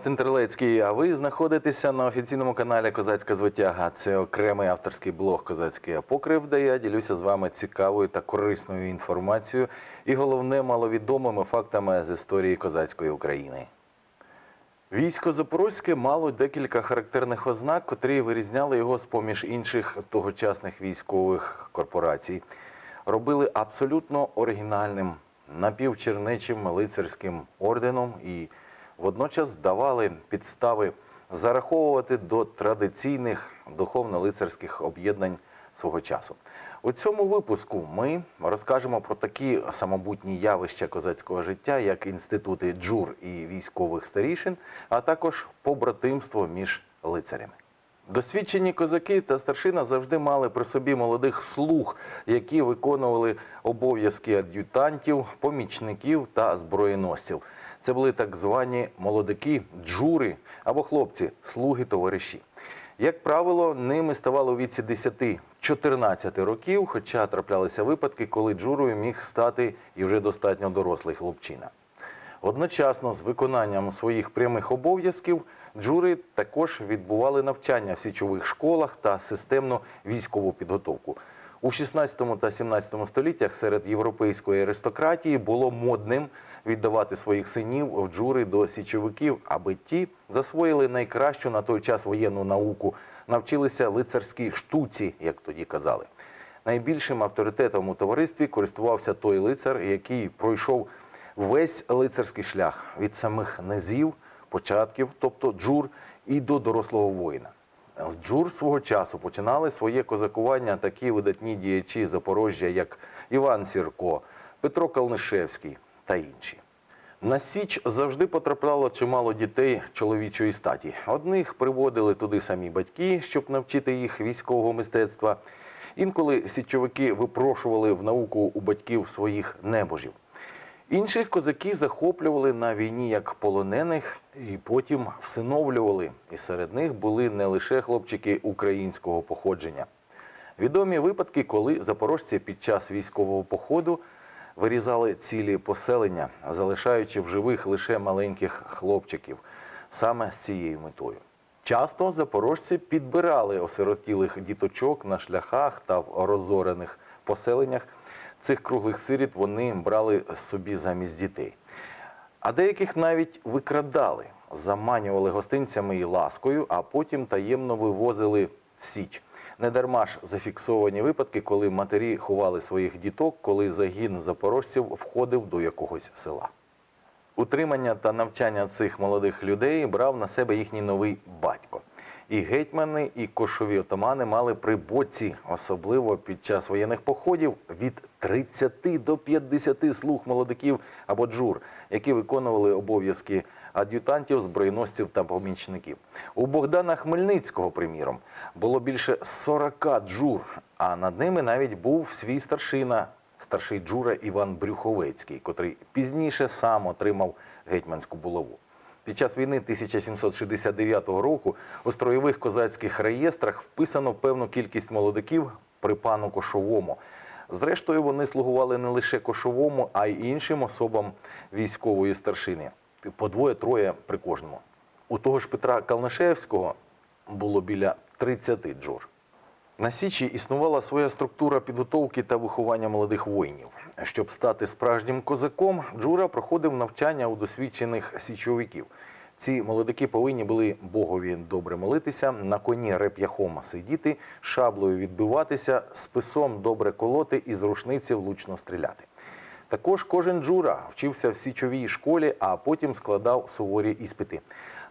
Валентин Терлецький. А ви знаходитеся на офіційному каналі Козацька звитяга. Це окремий авторський блог Козацький апокрив, де я ділюся з вами цікавою та корисною інформацією і головне маловідомими фактами з історії козацької України. Військо Запорозьке мало декілька характерних ознак, котрі вирізняли його з поміж інших тогочасних військових корпорацій. Робили абсолютно оригінальним напівчернечим лицарським орденом і водночас давали підстави зараховувати до традиційних духовно-лицарських об'єднань свого часу. У цьому випуску ми розкажемо про такі самобутні явища козацького життя, як інститути джур і військових старішин, а також побратимство між лицарями. Досвідчені козаки та старшина завжди мали при собі молодих слуг, які виконували обов'язки ад'ютантів, помічників та зброєносців. Це були так звані молодики, джури або хлопці, слуги товариші. Як правило, ними ставало у віці 10-14 років, хоча траплялися випадки, коли джурою міг стати і вже достатньо дорослий хлопчина. Одночасно з виконанням своїх прямих обов'язків джури також відбували навчання в січових школах та системну військову підготовку. У 16 та 17 століттях серед європейської аристократії було модним віддавати своїх синів в джури до січовиків, аби ті засвоїли найкращу на той час воєнну науку, навчилися лицарській штуці, як тоді казали. Найбільшим авторитетом у товаристві користувався той лицар, який пройшов весь лицарський шлях від самих низів, початків, тобто джур, і до дорослого воїна. З джур свого часу починали своє козакування такі видатні діячі Запорожжя, як Іван Сірко, Петро Калнишевський та інші. На Січ завжди потрапляло чимало дітей чоловічої статі. Одних приводили туди самі батьки, щоб навчити їх військового мистецтва. Інколи січовики випрошували в науку у батьків своїх небожів. Інших козаки захоплювали на війні як полонених і потім всиновлювали. І серед них були не лише хлопчики українського походження. Відомі випадки, коли запорожці під час військового походу вирізали цілі поселення, залишаючи в живих лише маленьких хлопчиків, саме з цією метою. Часто запорожці підбирали осиротілих діточок на шляхах та в розорених поселеннях. Цих круглих сиріт вони брали собі замість дітей. А деяких навіть викрадали, заманювали гостинцями і ласкою, а потім таємно вивозили в Січ. Недарма ж зафіксовані випадки, коли матері ховали своїх діток, коли загін запорожців входив до якогось села. Утримання та навчання цих молодих людей брав на себе їхній новий батько. І гетьмани, і кошові отамани мали при боці, особливо під час воєнних походів, від 30 до 50 слуг молодиків або джур, які виконували обов'язки ад'ютантів, зброєносців та помічників. У Богдана Хмельницького, приміром, було більше 40 джур, а над ними навіть був свій старшина, старший джура Іван Брюховецький, котрий пізніше сам отримав гетьманську булаву. Під час війни 1769 року у строєвих козацьких реєстрах вписано певну кількість молодиків при пану Кошовому. Зрештою, вони слугували не лише кошовому, а й іншим особам військової старшини. По двоє-троє при кожному. У того ж Петра Калнишевського було біля 30 джур. На Січі існувала своя структура підготовки та виховання молодих воїнів. Щоб стати справжнім козаком, Джура проходив навчання у досвідчених січовиків. Ці молодики повинні були богові добре молитися, на коні реп'яхом сидіти, шаблею відбиватися, списом добре колоти і з рушниці влучно стріляти. Також кожен джура вчився в січовій школі, а потім складав суворі іспити.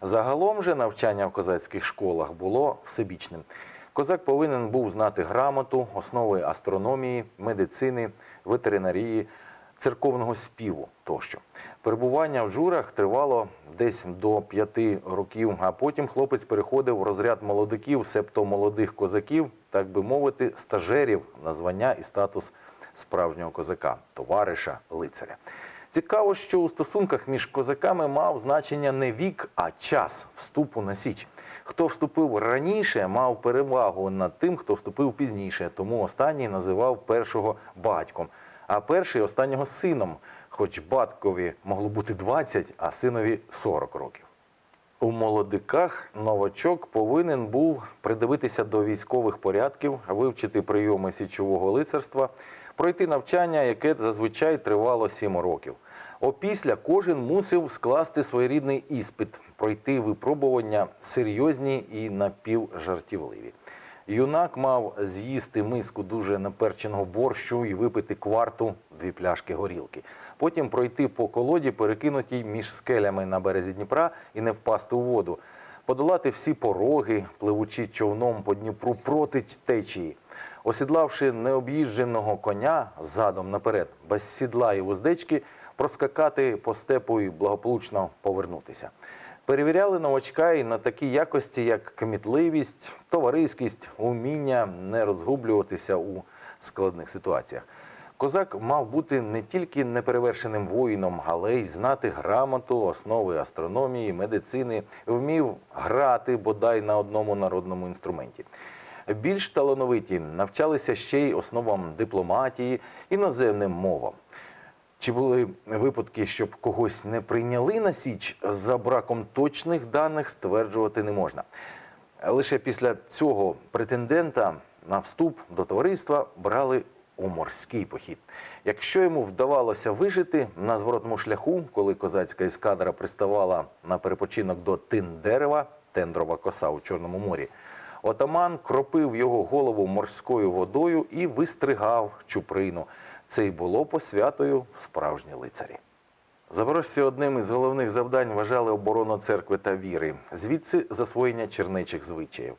Загалом же навчання в козацьких школах було всебічним. Козак повинен був знати грамоту, основи астрономії, медицини, ветеринарії, церковного співу тощо. Перебування в джурах тривало десь до п'яти років, а потім хлопець переходив в розряд молодиків, себто молодих козаків, так би мовити, стажерів на звання і статус справжнього козака, товариша, лицаря. Цікаво, що у стосунках між козаками мав значення не вік, а час вступу на січ. Хто вступив раніше, мав перевагу над тим, хто вступив пізніше, тому останній називав першого батьком, а перший останнього сином, хоч батькові могло бути 20, а синові 40 років. У молодиках новачок повинен був придивитися до військових порядків, вивчити прийоми січового лицарства, пройти навчання, яке зазвичай тривало 7 років. Опісля кожен мусив скласти своєрідний іспит, пройти випробування серйозні і напівжартівливі. Юнак мав з'їсти миску дуже наперченого борщу і випити кварту дві пляшки горілки. Потім пройти по колоді, перекинутій між скелями на березі Дніпра і не впасти у воду, подолати всі пороги, пливучи човном по Дніпру проти течії, осідлавши необ'їждженого коня задом наперед, без сідла і вуздечки, проскакати по степу і благополучно повернутися. Перевіряли новачка і на такі якості, як кмітливість, товариськість, уміння не розгублюватися у складних ситуаціях. Козак мав бути не тільки неперевершеним воїном, але й знати грамоту, основи астрономії, медицини, вмів грати бодай на одному народному інструменті. Більш талановиті навчалися ще й основам дипломатії, іноземним мовам. Чи були випадки, щоб когось не прийняли на січ за браком точних даних, стверджувати не можна. Лише після цього претендента на вступ до товариства брали у морський похід. Якщо йому вдавалося вижити на зворотному шляху, коли козацька ескадра приставала на перепочинок до Тиндерева, тендрова коса у Чорному морі, отаман кропив його голову морською водою і вистригав чуприну. Це й було посвятою справжні лицарі. Запорожці одним із головних завдань вважали оборону церкви та віри, звідси засвоєння чернечих звичаїв.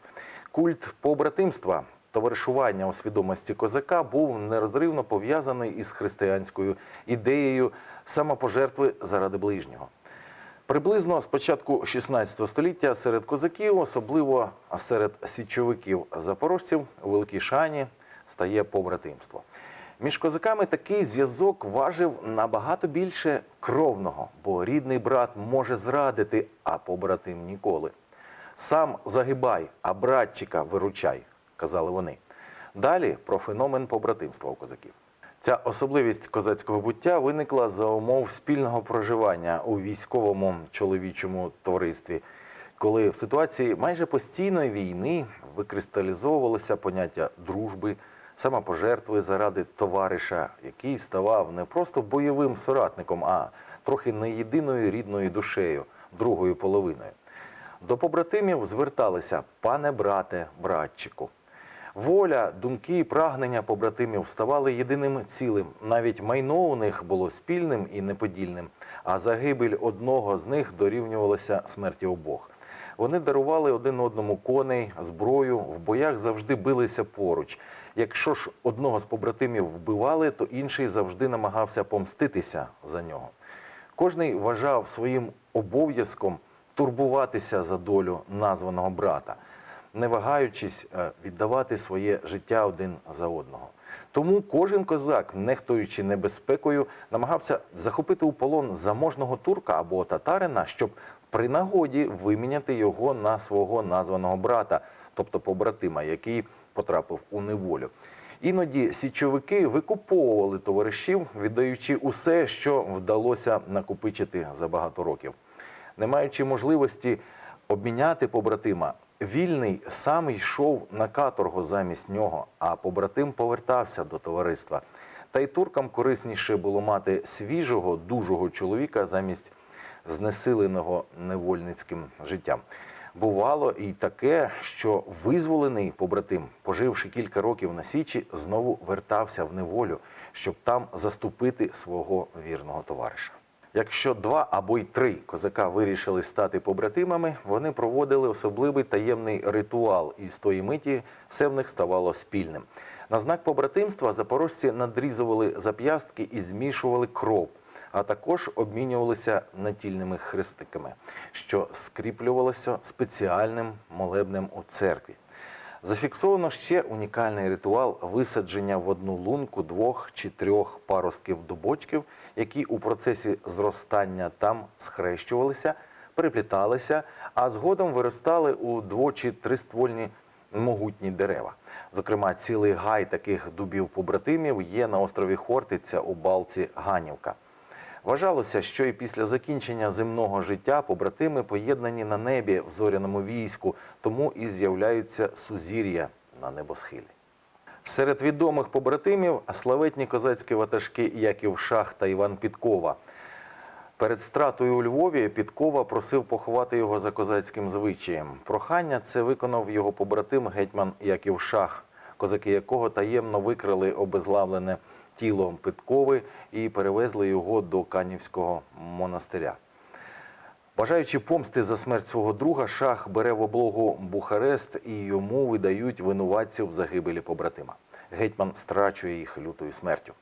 Культ побратимства, товаришування у свідомості козака був нерозривно пов'язаний із християнською ідеєю самопожертви заради ближнього. Приблизно з початку 16 століття серед козаків, особливо серед січовиків запорожців, у великій шані стає побратимство. Між козаками такий зв'язок важив набагато більше кровного, бо рідний брат може зрадити, а побратим ніколи. Сам загибай, а братчика виручай, казали вони. Далі про феномен побратимства у козаків. Ця особливість козацького буття виникла за умов спільного проживання у військовому чоловічому товаристві, коли в ситуації майже постійної війни викристалізовувалося поняття дружби, самопожертви заради товариша, який ставав не просто бойовим соратником, а трохи не єдиною рідною душею, другою половиною. До побратимів зверталися пане брате, братчику. Воля, думки і прагнення побратимів ставали єдиним цілим. Навіть майно у них було спільним і неподільним, а загибель одного з них дорівнювалася смерті обох. Вони дарували один одному коней, зброю, в боях завжди билися поруч. Якщо ж одного з побратимів вбивали, то інший завжди намагався помститися за нього. Кожний вважав своїм обов'язком турбуватися за долю названого брата, не вагаючись е, віддавати своє життя один за одного. Тому кожен козак, нехтуючи небезпекою, намагався захопити у полон заможного турка або татарина, щоб при нагоді виміняти його на свого названого брата, тобто побратима, який потрапив у неволю. Іноді січовики викуповували товаришів, віддаючи усе, що вдалося накопичити за багато років. Не маючи можливості обміняти побратима, вільний сам йшов на каторгу замість нього, а побратим повертався до товариства. Та й туркам корисніше було мати свіжого, дужого чоловіка замість знесиленого невольницьким життям. Бувало і таке, що визволений побратим, поживши кілька років на січі, знову вертався в неволю, щоб там заступити свого вірного товариша. Якщо два або й три козака вирішили стати побратимами, вони проводили особливий таємний ритуал, і з тої миті все в них ставало спільним. На знак побратимства запорожці надрізували зап'ястки і змішували кров, а також обмінювалися натільними хрестиками, що скріплювалося спеціальним молебнем у церкві. Зафіксовано ще унікальний ритуал висадження в одну лунку двох чи трьох паростків дубочків, які у процесі зростання там схрещувалися, перепліталися, а згодом виростали у дво- чи триствольні могутні дерева. Зокрема, цілий гай таких дубів побратимів є на острові Хортиця у балці Ганівка. Вважалося, що і після закінчення земного життя побратими поєднані на небі в зоряному війську, тому і з'являються сузір'я на небосхилі. Серед відомих побратимів славетні козацькі ватажки Яків Шах та Іван Підкова. Перед стратою у Львові Підкова просив поховати його за козацьким звичаєм. Прохання це виконав його побратим гетьман Яків Шах, козаки якого таємно викрали обезглавлене тіло Підкови і перевезли його до Канівського монастиря. Бажаючи помсти за смерть свого друга, шах бере в облогу Бухарест і йому видають винуватців загибелі побратима. Гетьман страчує їх лютою смертю.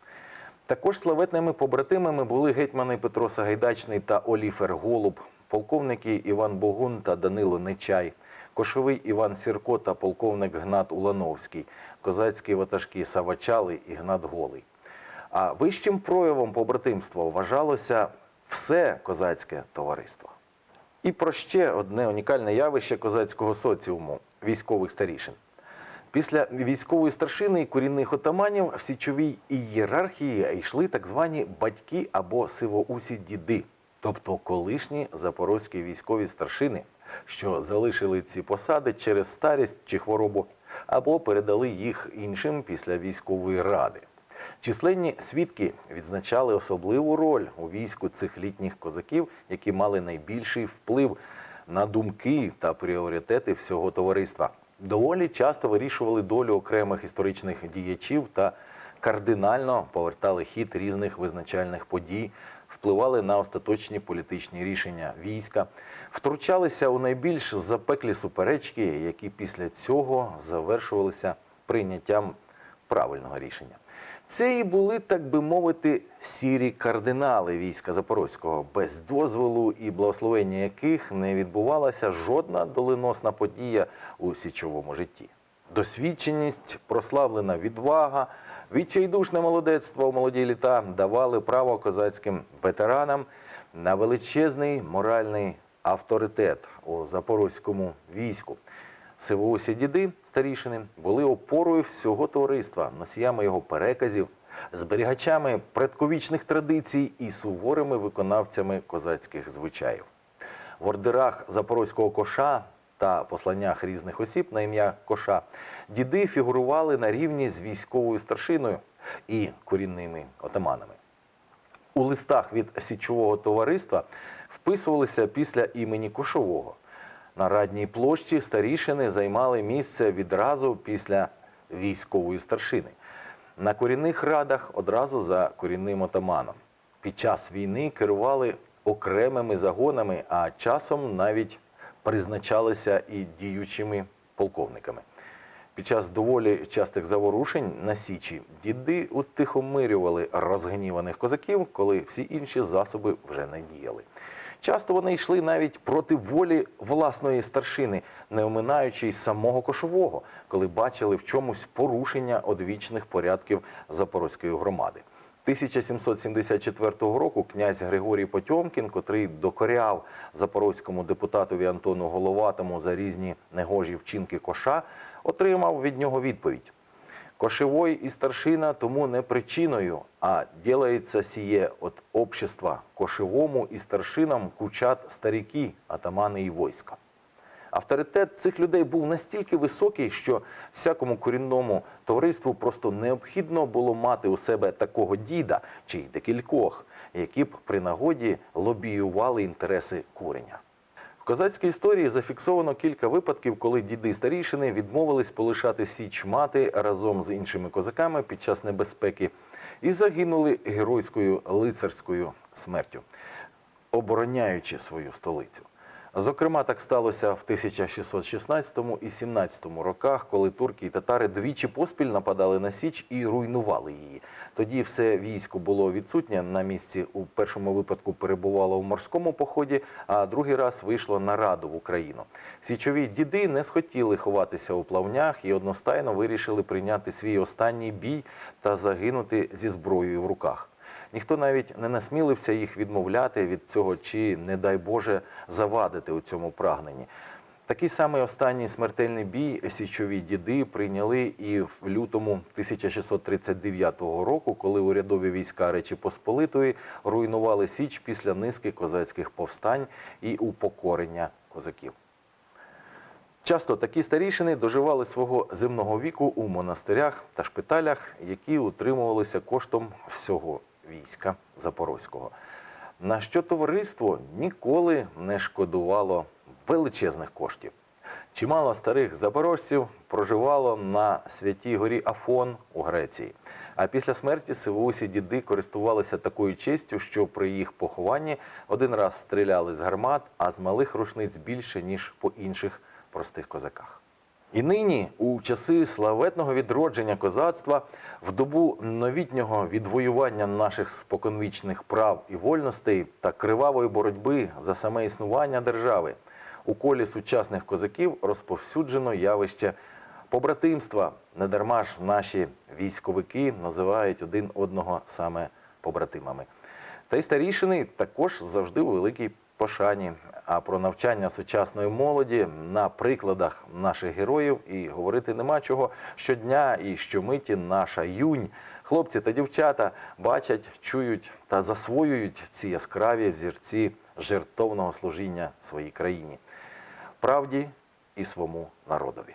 Також славетними побратимами були гетьмани Петро Сагайдачний та Оліфер Голуб, полковники Іван Богун та Данило Нечай, кошовий Іван Сірко та полковник Гнат Улановський, козацькі ватажки Савачали і Гнат Голий. А вищим проявом побратимства вважалося все козацьке товариство. І про ще одне унікальне явище козацького соціуму військових старішин. Після військової старшини і корінних отаманів в січовій ієрархії йшли так звані батьки або сивоусі діди, тобто колишні запорозькі військові старшини, що залишили ці посади через старість чи хворобу, або передали їх іншим після військової ради. Численні свідки відзначали особливу роль у війську цих літніх козаків, які мали найбільший вплив на думки та пріоритети всього товариства. Доволі часто вирішували долю окремих історичних діячів та кардинально повертали хід різних визначальних подій, впливали на остаточні політичні рішення війська, втручалися у найбільш запеклі суперечки, які після цього завершувалися прийняттям правильного рішення. Це і були, так би мовити, сірі кардинали війська Запорозького, без дозволу і благословення яких не відбувалася жодна доленосна подія у січовому житті. Досвідченість, прославлена відвага, відчайдушне молодецтво у молоді літа давали право козацьким ветеранам на величезний моральний авторитет у запорозькому війську. Сивоусі діди старішини були опорою всього товариства, носіями його переказів, зберігачами предковічних традицій і суворими виконавцями козацьких звичаїв. В ордерах запорозького коша та посланнях різних осіб на ім'я коша діди фігурували на рівні з військовою старшиною і корінними отаманами. У листах від січового товариства вписувалися після імені Кошового. На радній площі старішини займали місце відразу після військової старшини. На корінних радах одразу за корінним отаманом. Під час війни керували окремими загонами, а часом навіть призначалися і діючими полковниками. Під час доволі частих заворушень на Січі діди утихомирювали розгніваних козаків, коли всі інші засоби вже не діяли. Часто вони йшли навіть проти волі власної старшини, не оминаючи й самого кошового, коли бачили в чомусь порушення одвічних порядків Запорозької громади. 1774 року князь Григорій Потьомкін, котрий докоряв запорозькому депутатові Антону Головатому за різні негожі вчинки коша, отримав від нього відповідь. Кошевой і старшина тому не причиною, а ділається сіє от общества кошевому і старшинам кучат старіки, атамани і войска. Авторитет цих людей був настільки високий, що всякому корінному товариству просто необхідно було мати у себе такого діда чи й декількох, які б при нагоді лобіювали інтереси куреня. Козацькій історії зафіксовано кілька випадків, коли діди старішини відмовились полишати січ мати разом з іншими козаками під час небезпеки і загинули геройською лицарською смертю, обороняючи свою столицю. Зокрема, так сталося в 1616 і 17 роках, коли турки і татари двічі поспіль нападали на Січ і руйнували її. Тоді все військо було відсутнє на місці. У першому випадку перебувало в морському поході, а другий раз вийшло на раду в Україну. Січові діди не схотіли ховатися у плавнях і одностайно вирішили прийняти свій останній бій та загинути зі зброєю в руках. Ніхто навіть не насмілився їх відмовляти від цього чи, не дай Боже, завадити у цьому прагненні. Такий самий останній смертельний бій січові діди прийняли і в лютому 1639 року, коли урядові війська Речі Посполитої руйнували Січ після низки козацьких повстань і упокорення козаків. Часто такі старішини доживали свого земного віку у монастирях та шпиталях, які утримувалися коштом всього війська Запорозького. На що товариство ніколи не шкодувало величезних коштів. Чимало старих запорожців проживало на святій горі Афон у Греції. А після смерті сивоусі діди користувалися такою честю, що при їх похованні один раз стріляли з гармат, а з малих рушниць більше, ніж по інших простих козаках. І нині, у часи славетного відродження козацтва, в добу новітнього відвоювання наших споконвічних прав і вольностей та кривавої боротьби за саме існування держави, у колі сучасних козаків розповсюджено явище побратимства. Недарма ж наші військовики називають один одного саме побратимами. Та й старішини також завжди у великій пошані. А про навчання сучасної молоді на прикладах наших героїв і говорити нема чого. Щодня і щомиті наша юнь, хлопці та дівчата бачать, чують та засвоюють ці яскраві взірці жертовного служіння своїй країні, правді і свому народові.